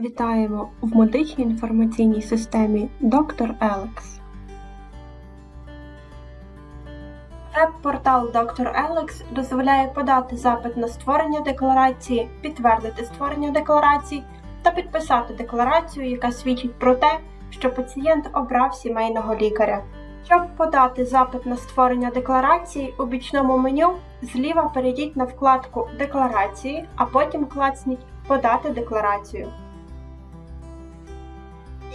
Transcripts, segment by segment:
Вітаємо в медичній інформаційній системі Доктор Елекс. Веб-портал Доктор Елекс дозволяє подати запит на створення декларації, підтвердити створення декларації та підписати декларацію, яка свідчить про те, що пацієнт обрав сімейного лікаря. Щоб подати запит на створення декларації у бічному меню, зліва перейдіть на вкладку Декларації, а потім клацніть Подати декларацію.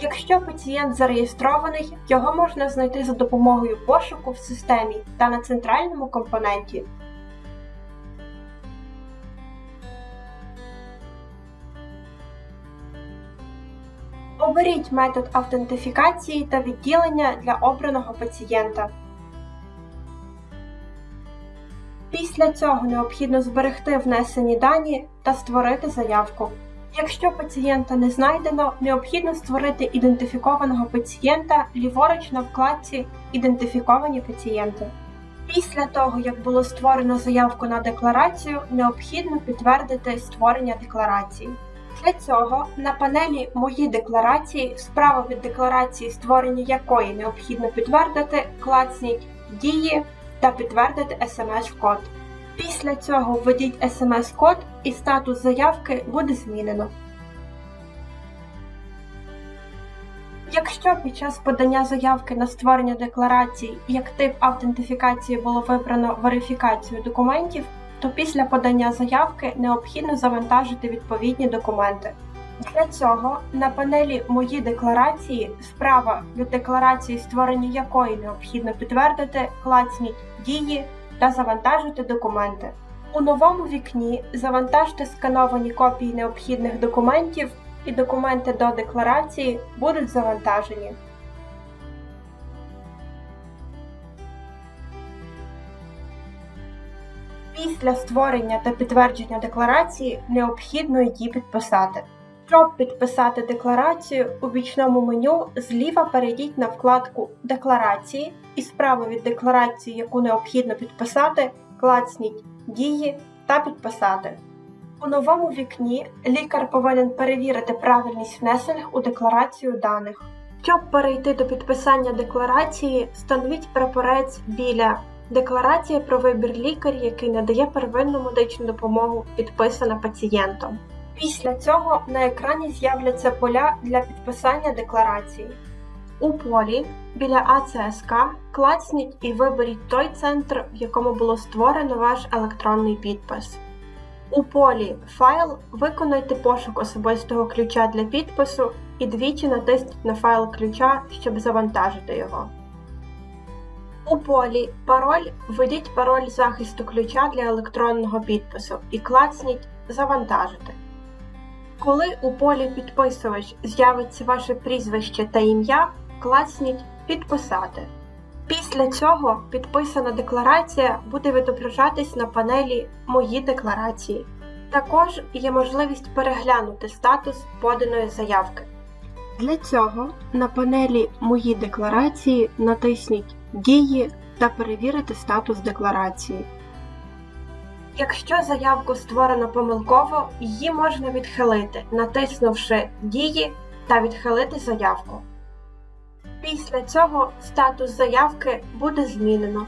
Якщо пацієнт зареєстрований, його можна знайти за допомогою пошуку в системі та на центральному компоненті. Оберіть метод автентифікації та відділення для обраного пацієнта. Після цього необхідно зберегти внесені дані та створити заявку. Якщо пацієнта не знайдено, необхідно створити ідентифікованого пацієнта ліворуч на вкладці Ідентифіковані пацієнти. Після того, як було створено заявку на декларацію, необхідно підтвердити створення декларації. Для цього на панелі Мої декларації справа від декларації, створення якої необхідно підтвердити, клацніть Дії та підтвердити смс-код. Після цього введіть смс-код і статус заявки буде змінено. Якщо під час подання заявки на створення декларації як тип автентифікації було вибрано верифікацію документів, то після подання заявки необхідно завантажити відповідні документи. Для цього на панелі Мої декларації справа від декларації, створення якої необхідно підтвердити, клацніть Дії та завантажити документи. У новому вікні завантажте скановані копії необхідних документів і документи до декларації будуть завантажені. Після створення та підтвердження декларації необхідно її підписати. Щоб підписати декларацію, у бічному меню зліва перейдіть на вкладку Декларації і справа від декларації, яку необхідно підписати, клацніть Дії та підписати. У новому вікні лікар повинен перевірити правильність внесених у декларацію даних. Щоб перейти до підписання декларації, встановіть прапорець біля Декларація про вибір лікаря, який надає первинну медичну допомогу, підписана пацієнтом. Після цього на екрані з'являться поля для підписання декларації. У полі біля АЦСК клацніть і виберіть той центр, в якому було створено ваш електронний підпис. У полі Файл виконайте пошук особистого ключа для підпису і двічі натисніть на файл ключа, щоб завантажити його. У полі Пароль введіть пароль захисту ключа для електронного підпису і клацніть Завантажити. Коли у полі Підписувач з'явиться ваше прізвище та ім'я, клацніть Підписати. Після цього підписана декларація буде відображатись на панелі Мої декларації. Також є можливість переглянути статус поданої заявки. Для цього на панелі Мої декларації натисніть Дії та перевірити статус декларації. Якщо заявку створено помилково, її можна відхилити, натиснувши Дії та відхилити заявку. Після цього статус заявки буде змінено.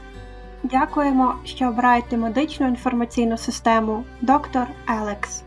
Дякуємо, що обираєте медичну інформаційну систему Доктор Елекс.